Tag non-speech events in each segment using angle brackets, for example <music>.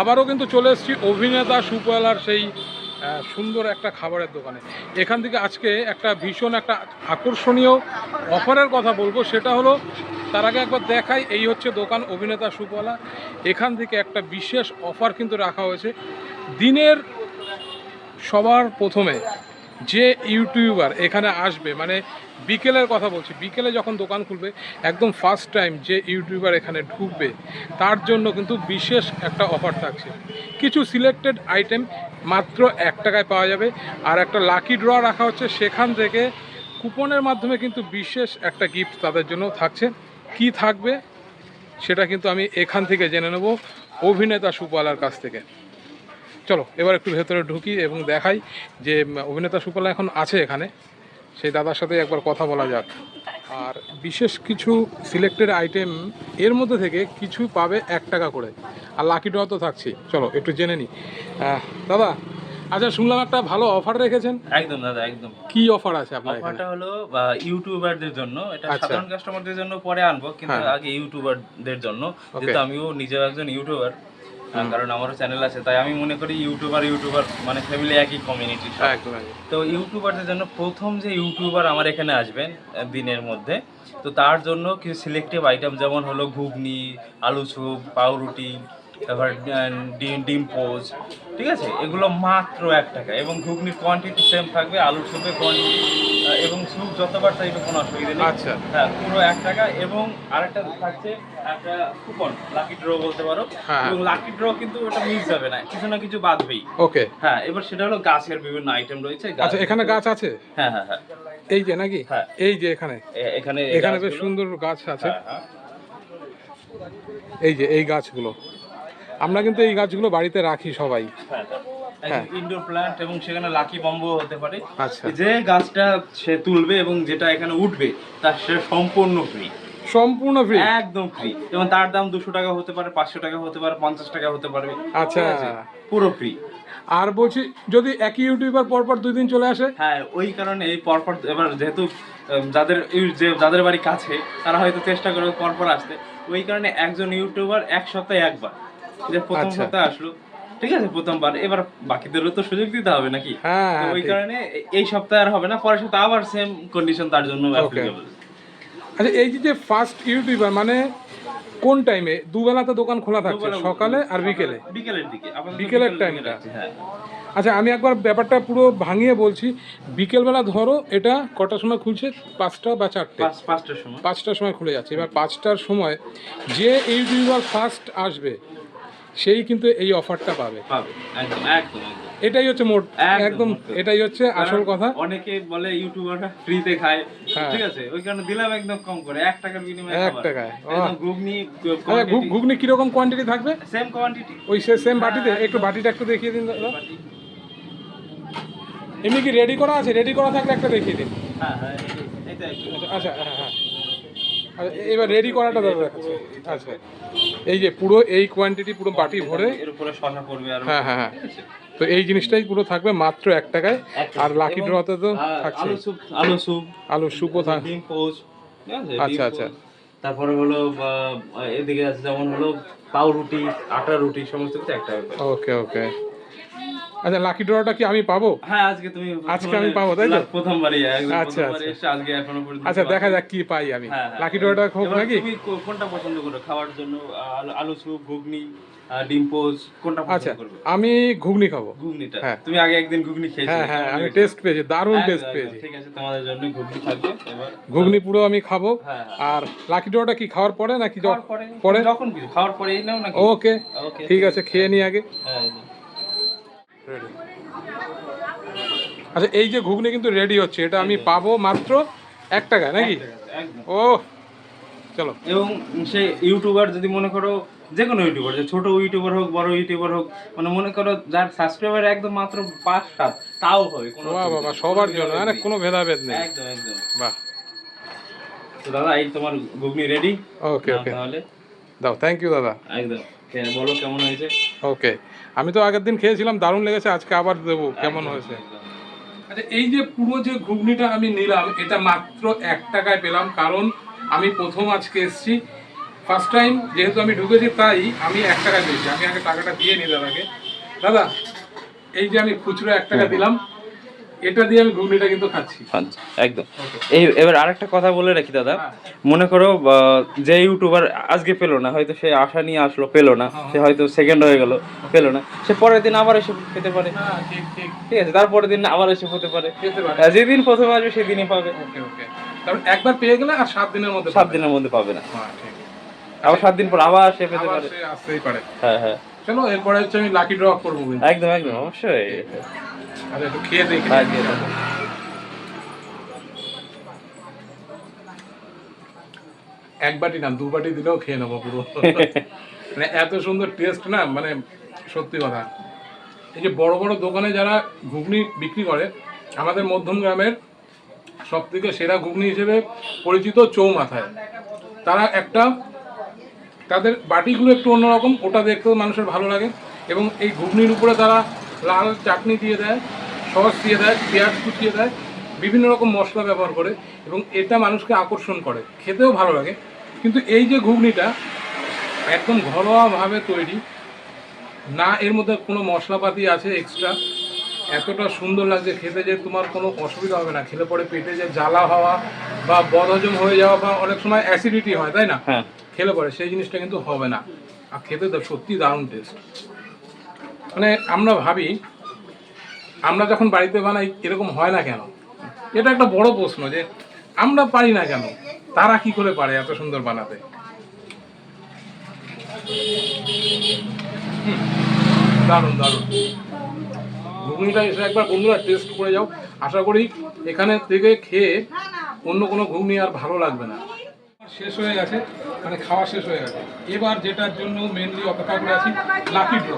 আবারও কিন্তু চলে এসেছি অভিনেতা সুপয়ালার সেই সুন্দর একটা খাবারের দোকানে। এখান থেকে আজকে একটা ভীষণ একটা আকর্ষণীয় অফারের কথা বলব, সেটা হলো তার আগে একবার দেখাই, এই হচ্ছে দোকান অভিনেতা, সুপলা। এখান থেকে একটা বিশেষ অফার কিন্তু রাখা হয়েছে। দিনের সবার প্রথমে যে ইউটিউবার এখানে আসবে মানে বিকেলের কথা বলছি। বিকেলে যখন দোকান খুলবে, একদম ফার্স্ট টাইম যে ইউটিউবার এখানে ঢুকবে, তার জন্য কিন্তু বিশেষ একটা অফার থাকছে। কিছু সিলেক্টেড আইটেম মাত্র এক টাকায় পাওয়া যাবে। আর একটা লাকি ড্র রাখা হচ্ছে, সেখান থেকে কুপনের মাধ্যমে কিন্তু বিশেষ একটা গিফট তাদের জন্য থাকছে। কি থাকবে, সেটা কিন্তু আমি এখান থেকে জেনে নেব অভিনেতা সুপালার কাছ থেকে। চলো, এবার একটু ভেতরে ঢুকি এবং দেখাই যে অভিনেতা সুপালা এখন আছে এখানে। সেই দাদার সাথে একবার কথা বলা যাক। আর বিশেষ কিছু সিলেক্টেড আইটেম এর মধ্যে থেকে কিছু পাবে এক টাকা করে। আর লাকি ড্র তো থাকছি চলো একটু জেনে নিই দাদা আচ্ছা শুনলাম একটা ভালো অফার রেখেছেন। একদম দাদা একদম। কি অফার আছে আপনার অফারটা হলো ইউটিউবারদের জন্য। এটা আচ্ছা। সাধারণ কাস্টমারদের জন্য পরে আনব কিন্তু হ্যাঁ। আগে ইউটিউবারদের জন্য. যেহেতু আমিও নিজেও একজন ইউটিউবার কারণ আমারও চ্যানেল আছে তাই আমি মনে করি ইউটিউবার ইউটিউবার মানে ফ্যামিলি একই কমিউনিটি। তো ইউটিউবারদের জন্য প্রথম যে ইউটিউবার আমার এখানে আসবেন দিনের মধ্যে তো তার জন্য কিছু সিলেক্টিভ আইটেম যেমন হলো ঘুগনি আলু চুপ পাউরুটি তারপর ডিম ডিম পোজ ঠিক আছে? এগুলো মাত্র এক টাকা এবং ঘুগনির কোয়ান্টিটি সেম থাকবে আলু চুপের কোয়ান্টিটি এবং স্যুপ যতবার চাইবে কোনো অসুবিধা নেই। আচ্ছা। হ্যাঁ পুরো এক টাকা এবং আরেকটা থাকছে একটা কুপন লাকি ড্র বলতে পারো। হ্যাঁ। এবং লাকি ড্র কিন্তু ওটা মিস যাবে না কিছু না কিছু বাদবেই ওকে। হ্যাঁ এবার সেটা হলো গাছের বিভিন্ন আইটেম রয়েছে আচ্ছা এখানে গাছ আছে? হ্যাঁ হ্যাঁ হ্যাঁ। এই যে নাকি? হ্যাঁ। এই যে এখানে। এখানে এখানে বেশ সুন্দর গাছ আছে। হ্যাঁ, হ্যাঁ। এই যে এই গাছগুলো। আমরা কিন্তু এই গাছগুলো বাড়িতে রাখি সবাই। হ্যাঁ। ইনডোর প্ল্যান্ট এবং সেখানে লাকি বম্বও হতে পারে। আচ্ছা। যে গাছটা সে তুলবে এবং যেটা এখানে উঠবে তার সে সম্পূর্ণ ফ্রি সম্পূর্ণ ফ্রি একদম ফ্রি যেমন তার দাম দুশো টাকা হতে পারে পাঁচশো টাকা হতে পারে পঞ্চাশ টাকা হতে পারবে আচ্ছা। পুরো ফ্রি আর বলছি যদি একই ইউটিউবার পরপর দুই দিন চলে আসে? হ্যাঁ ওই কারণে এই পরপর এবার যেহেতু যাদের যে যাদের বাড়ি কাছে তারা হয়তো চেষ্টা করবে পরপর আসতে। ওই কারণে একজন ইউটিউবার এক সপ্তাহে একবার। যে প্রথম আচ্ছা। সপ্তাহে আসলো ঠিক আছে প্রথমবার। এবার বাকিদেরও তো সুযোগ দিতে হবে নাকি? হ্যাঁ ওই কারণে এই সপ্তাহে আর হবে না পরের সপ্তাহে আবার সেম কন্ডিশন তার জন্য অ্যাপ্লিকেবল আচ্ছা এই যে ফার্স্ট ইউটিউবার মানে কোন টাইমে দুবেলা তো দোকান খোলা থাকছে সকালে আর বিকেলে? বিকেলের দিকে। বিকেলের টাইমটা? হ্যাঁ। আচ্ছা আমি একবার ব্যাপারটা পুরো ভাঙিয়ে বলছি। বিকেলবেলা ধরো এটা কটার সময় খুলছে? পাঁচটা বা চারটে। পাঁচটার সময়। পাঁচটার সময় খুলে যাচ্ছে। এবার পাঁচটার সময় যে ইউটিউবার ফার্স্ট আসবে সেই কিন্তু এই অফারটা পাবে। পাবে। একদম একদম একদম। এটাই হচ্ছে মোট একদম, এটাই হচ্ছে আসল কথা। অনেকে বলে ইউটিউবাররা ফ্রিতে খায়। হ্যাঁ। ঠিক আছে? ওই কারণে দিলাম একদম কম করে এক টাকার বিনিময়ে এক টাকায়। একদম ঘুগনি আচ্ছা, ঘুগনি কীরকম কোয়ান্টিটি থাকবে? সেম কোয়ান্টিটি ওই সেম বাটিতে? একটু বাটিটা একটু দেখিয়ে দিন দাদা। এমনি কি রেডি করা আছে? রেডি করা থাকলে একটা দেখিয়ে দিন। হ্যাঁ হ্যাঁ আচ্ছা আচ্ছা হ্যাঁ হ্যাঁ। এবার রেডি করাটা দাদা দেখাচ্ছে। আচ্ছা। এই যে পুরো এই কোয়ান্টিটি পুরো বাটি ভরে এর উপরে শশা পড়বে আর। হ্যাঁ হ্যাঁ হ্যাঁ। তো এই জিনিসটাই পুরো থাকবে মাত্র এক টাকায়। আর লাকি ড্রতে তো থাকছে আলু স্যুপ আলু স্যুপ আলু সুপো থাক ডিম পোচ আচ্ছা, আচ্ছা। তারপরে হলো এদিকে আছে যেমন হলো পাউরুটি আটা রুটি সমস্ত কিছু একটা ওকে ওকে আচ্ছা লাকি ড্রটা কি আমি পাবো? হ্যাঁ আজকে তুমি আজকে আমি পাবো, তাই তো? প্রথমবারই একদম আচ্ছা, আচ্ছা। আজকে এখনও পর্যন্ত আচ্ছা দেখা যাক কি পাই আমি। হ্যাঁ, হ্যাঁ। লাকি ড্রটা হোক এবার নাকি? তুমি কোনটা পছন্দ করো? খাওয়ার জন্য আলু- স্যুপ ঘুগনি ডিম কোনটা আচ্ছা পছন্দ করবে? আমি ঘুগনি খাব। ঘুগনিটা। হ্যাঁ। তুমি আগে একদিন ঘুগনি খেয়েছো হ্যাঁ হ্যাঁ আমি টেস্ট পেয়েছি দারুণ টেস্ট পেয়েছি। ঠিক আছে তোমাদের জন্য ঘুগনি থাকবে এবার ঘুগনি পুরো আমি খাব। হ্যাঁ, আর লাকি ড্রটা কি খাওয়ার পরে নাকি পরে যখন কিছু খাওয়ার পরে এই নাও নাকি? ওকে ওকে ঠিক আছে খেয়ে নি আগে। হ্যাঁ যে। আচ্ছা এই যে ঘুগনি কিন্তু রেডি হচ্ছে এটা আমি পাবো মাত্র এক টাকা নাকি? ও চলো। এবং সে ইউটিউবার যদি মনে করো যে কোনো ইউটিউবার যে ছোটো ইউটিউবার হোক বড় ইউটিউবার হোক মানে মনে করো যার সাবস্ক্রাইবার একদম মাত্র পাঁচ সাত তাও হবে কোনো বাবা। সবার জন্য মানে কোনো ভেদাভেদ নেই। একদম একদম। বাহ। তো দাদা এই তোমার ঘুগনি রেডি ওকে ওকে তাহলে। দাও থ্যাংক ইউ দাদা। একদম। বলো কেমন হয়েছে? ওকে আমি তো আগের দিন খেয়েছিলাম দারুণ লেগেছে আজকে আবার দেবো কেমন হয়েছে। আচ্ছা এই যে পুরো যে ঘুগনিটা আমি নিলাম এটা মাত্র এক টাকায় পেলাম কারণ আমি প্রথম আজকে এসেছি। ফার্স্ট টাইম যেহেতু আমি ঢুকেছি তাই আমি এক টাকা দিয়েছি আমি আগে টাকাটা দিয়ে নিলাম দাদাকে দাদা এই যে আমি খুচরো এক টাকা দিলাম এটা দিয়ে আমি ঘুগনিটা কিন্তু খাচ্ছি। আচ্ছা, একদম। এই এবার আরেকটা কথা বলে রাখি দাদা। হ্যাঁ। মনে করো যে ইউটিউবার আজকে পেল না হয়তো সে আশা নিয়ে আসলো পেল না। হ্যাঁ। সে হয়তো সেকেন্ড হয়ে গেল পেল না। সে পরের দিন আবার এসে পেতে পারে। হ্যাঁ ঠিক আছে তারপরের দিন আবার এসে হতে পারে। খেতে যেদিন প্রথমে আসবে সেদিনই পাবে। ওকে একবার পেয়ে গেলে আর সাত দিনের মধ্যে সাত দিনের মধ্যে পাবে না। ঠিক। আবার সাত দিন পর আবার সে পেতে পারে। আসতেই পারে। হ্যাঁ হ্যাঁ। চলো এরপরে হচ্ছে আমি লাকি ড্র করব একদম একদম অবশ্যই। আচ্ছা একটু খেয়ে দেখি হ্যাঁ, দিয়ে দাও। এক বাটি না দু বাটি দিলেও খেয়ে নেব পুরো। <laughs> মানে এত সুন্দর টেস্ট না মানে সত্যি কথা। এই যে বড় বড় দোকানে যারা ঘুগনি বিক্রি করে আমাদের মধ্যম গ্রামের সব থেকে সেরা ঘুগনি হিসেবে পরিচিত চৌমাথায়। তারা একটা তাদের বাটিগুলো একটু অন্যরকম ওটা দেখতেও মানুষের ভালো লাগে। এবং এই ঘুগনির উপরে তারা লাল চাটনি দিয়ে দেয় সস দিয়ে দেয় পেঁয়াজ কুচিয়ে দেয় বিভিন্ন রকম মশলা ব্যবহার করে এবং এটা মানুষকে আকর্ষণ করে। খেতেও ভালো লাগে। কিন্তু এই যে ঘুগনিটা একদম ঘরোয়াভাবে তৈরি না এর মধ্যে কোনো মশলাপাতি আছে এক্সট্রা এতটা সুন্দর লাগছে খেতে যে তোমার কোনো অসুবিধা হবে না। খেলে পরে পেটে যে জ্বালা হওয়া বা বদহজম হয়ে যাওয়া বা অনেক সময় অ্যাসিডিটি হয় তাই না? হ্যাঁ। খেলে পরে সেই জিনিসটা কিন্তু হবে না। আর খেতে তো সত্যি দারুণ টেস্ট মানে আমরা ভাবি, আমরা যখন বাড়িতে বানাই, এরকম হয় না কেন? এটা একটা বড় প্রশ্ন যে, আমরা পারি না কেন? তারা কি করে পারে এত সুন্দর বানাতে? দারুণ দারুণ। ঘুগনিটা এসে একবার বন্ধুরা টেস্ট করে যাও। আশা করি এখানে থেকে খেয়ে অন্য কোনো ঘুগনি আর ভালো লাগবে না। শেষ হয়ে গেছে মানে খাওয়া শেষ হয়ে গেছে। এবার যেটার জন্য মেনলি অপেক্ষা করে আছি লাকি ড্র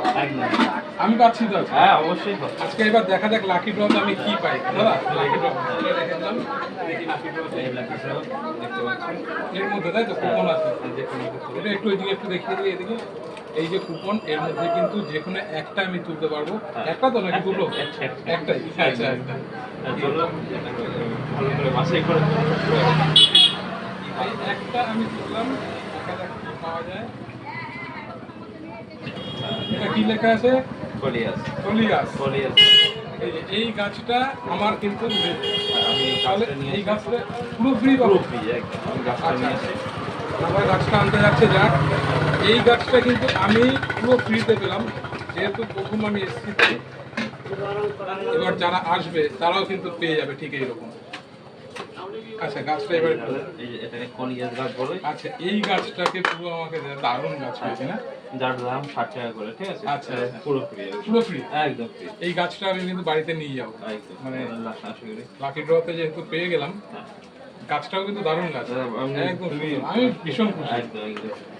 আমি পাচ্ছি তো হ্যাঁ অবশ্যই আজকে এবার দেখা যাক লাকি ড্রতে আমি কি পাই। দাদা লাকি ড্র ড্র এর মধ্যে তাই তো কুপন আছে। এটা একটু এদিকে একটু দেখিয়ে দিই এদিকে। এই যে কুপন এর মধ্যে কিন্তু যে কোনো একটা আমি তুলতে পারব। একটা তো নাকি দুটো? একটাই। আচ্ছা চলো এটাকে ভালো করে বাছাই করে। এই একটা আমি তুললাম দেখা যাক কি পাওয়া যায়। এটা কি লেখা আছে? কলিয়াস। কলিয়াস। কলিয়াস। এই যে এই গাছটা আমার কিন্তু নেই। আমি তাহলে এই গাছটা আমি গাছটা নিয়ে আসি আবার গাছটা আনতে যাচ্ছে যাক। এই গাছটা কিন্তু আমি পুরো ফ্রিতে পেলাম। যেহেতু প্রথম আমি এসেছি এবার যারা আসবে তারাও কিন্তু পেয়ে যাবে ঠিক এইরকম। আচ্ছা গাছটা এবারে এই যে এটাকে কলিয়াস গাছ বলে? আচ্ছা এই গাছটাকে পুরো আমাকে দারুণ গাছ পেয়েছে না? যার দাম ষাট টাকা করে ঠিক আছে? আচ্ছা, আচ্ছা। পুরো ফ্রি পুরো ফ্রি একদম ফ্রি এই গাছটা আমি কিন্তু বাড়িতে নিয়ে যাব। মানে- লাকি ড্রতে যেহেতু পেয়ে গেলাম হ্যাঁ। গাছটাও কিন্তু দারুণ গাছ। একদম আমি ভীষণ খুশি। একদম একদম।